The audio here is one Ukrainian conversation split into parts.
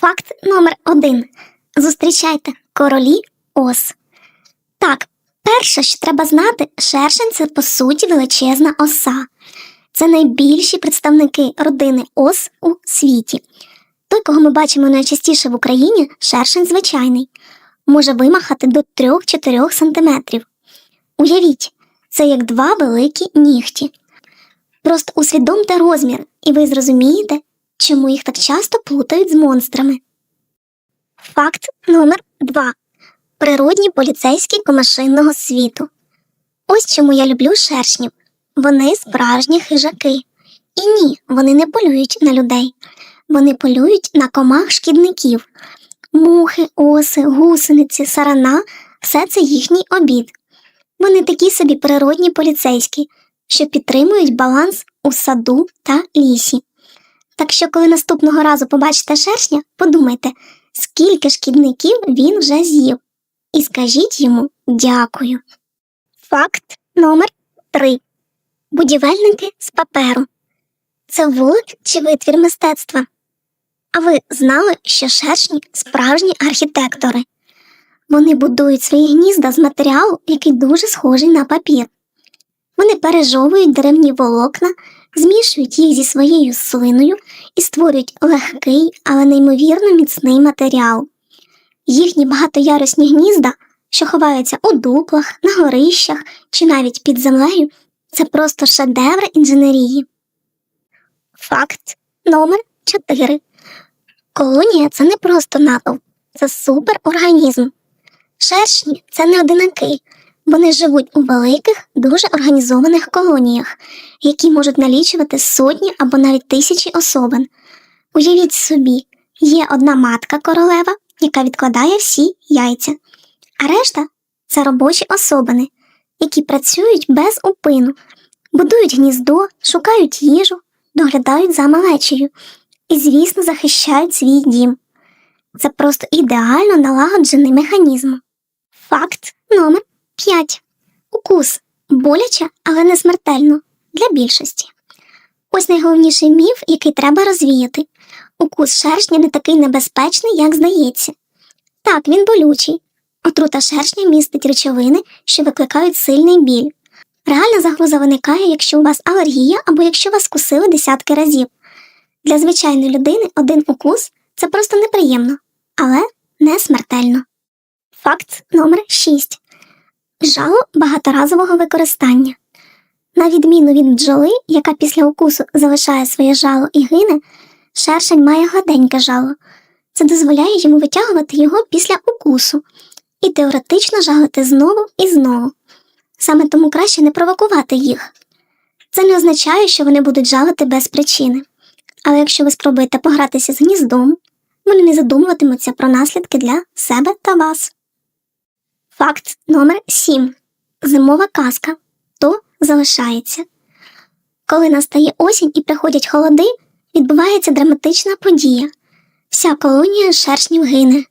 Факт номер один. Зустрічайте королі ос. Так, перше, що треба знати, шершень це по суті величезна оса. Це найбільші представники родини ос у світі. Той, кого ми бачимо найчастіше в Україні, шершень звичайний, може вимахати до 3-4 см. Уявіть, це як два великі нігті. Просто усвідомте розмір, і ви зрозумієте, чому їх так часто плутають з монстрами. Факт номер 2 Природні поліцейські комашинного світу. Ось чому я люблю шершнів. Вони справжні хижаки. І ні, вони не полюють на людей. Вони полюють на комах шкідників. Мухи, оси, гусениці, сарана все це їхній обід. Вони такі собі природні поліцейські, що підтримують баланс у саду та лісі. Так що, коли наступного разу побачите шершня, подумайте, скільки шкідників він вже з'їв, і скажіть йому дякую. Факт номер 3 Будівельники з паперу. Це вулик чи витвір мистецтва? А ви знали, що шершні справжні архітектори? Вони будують свої гнізда з матеріалу, який дуже схожий на папір. Вони пережовують деревні волокна, змішують їх зі своєю слиною і створюють легкий, але неймовірно міцний матеріал. Їхні багатоярусні гнізда, що ховаються у дуплах, на горищах чи навіть під землею, це просто шедевр інженерії. Факт номер 4 Колонія це не просто натовп, це суперорганізм. Шершні це не одинаки. Вони живуть у великих, дуже організованих колоніях, які можуть налічувати сотні або навіть тисячі особин. Уявіть собі, є одна матка королева, яка відкладає всі яйця, а решта це робочі особини, які працюють без упину, будують гніздо, шукають їжу, доглядають за малечею і, звісно, захищають свій дім. Це просто ідеально налагоджений механізм. Факт номер 5. Укус боляче, але не смертельно для більшості. Ось найголовніший міф, який треба розвіяти. Укус шершня не такий небезпечний, як здається. Так, він болючий. Отрута шершня містить речовини, що викликають сильний біль. Реальна загроза виникає, якщо у вас алергія або якщо вас кусили десятки разів. Для звичайної людини один укус це просто неприємно, але не смертельно. Факт номер 6. Жало багаторазового використання. На відміну від бджоли, яка після укусу залишає своє жало і гине, шершень має гладеньке жало. Це дозволяє йому витягувати його після укусу і теоретично жалити знову і знову. Саме тому краще не провокувати їх. Це не означає, що вони будуть жалити без причини. Але якщо ви спробуєте погратися з гніздом, вони не задумуватимуться про наслідки для себе та вас. Факт номер 7. Зимова казка. То залишається. Коли настає осінь і приходять холоди, відбувається драматична подія. Вся колонія шершнів гине.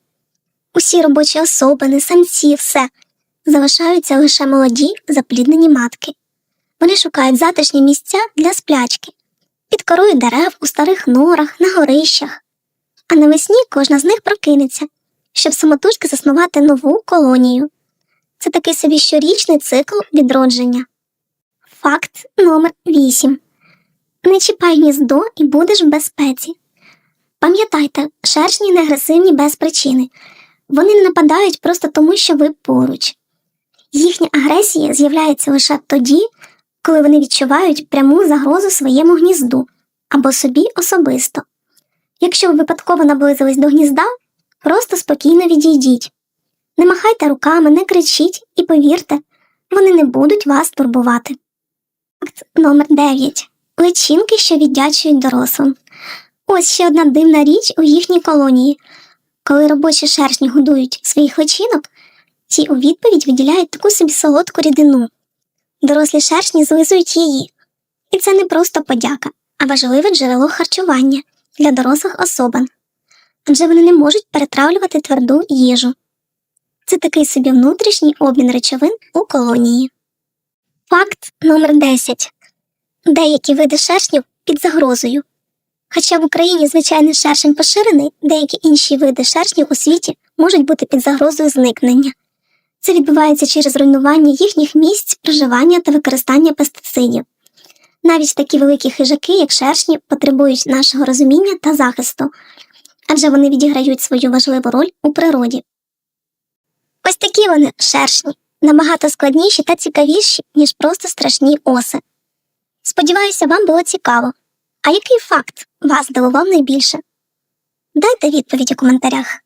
Усі робочі особини, самці, все залишаються лише молоді запліднені матки. Вони шукають затишні місця для сплячки, під корою дерев у старих норах, на горищах. А навесні кожна з них прокинеться, щоб самотужки заснувати нову колонію. Це такий собі щорічний цикл відродження. Факт номер 8. Не чіпай гніздо і будеш в безпеці. Пам'ятайте, шершні не агресивні без причини. Вони не нападають просто тому, що ви поруч. Їхня агресія з'являється лише тоді, коли вони відчувають пряму загрозу своєму гнізду або собі особисто. Якщо ви випадково наблизились до гнізда, просто спокійно відійдіть. Не махайте руками, не кричіть і повірте, вони не будуть вас турбувати. Факт номер 9. Личинки, що віддячують дорослим. Ось ще одна дивна річ у їхній колонії. Коли робочі шершні годують своїх личинок, ті у відповідь виділяють таку собі солодку рідину. Дорослі шершні злизують її. І це не просто подяка, а важливе джерело харчування для дорослих особин. Адже вони не можуть перетравлювати тверду їжу. Це такий собі внутрішній обмін речовин у колонії. Факт номер 10. Деякі види шершнів під загрозою. Хоча в Україні звичайний шершень поширений, деякі інші види шершнів у світі можуть бути під загрозою зникнення. Це відбувається через руйнування їхніх місць проживання та використання пестицидів. Навіть такі великі хижаки, як шершні, потребують нашого розуміння та захисту, адже вони відіграють свою важливу роль у природі. Ось такі вони шершні, набагато складніші та цікавіші, ніж просто страшні оси. Сподіваюся, вам було цікаво. А який факт вас здивував найбільше? Дайте відповідь у коментарях.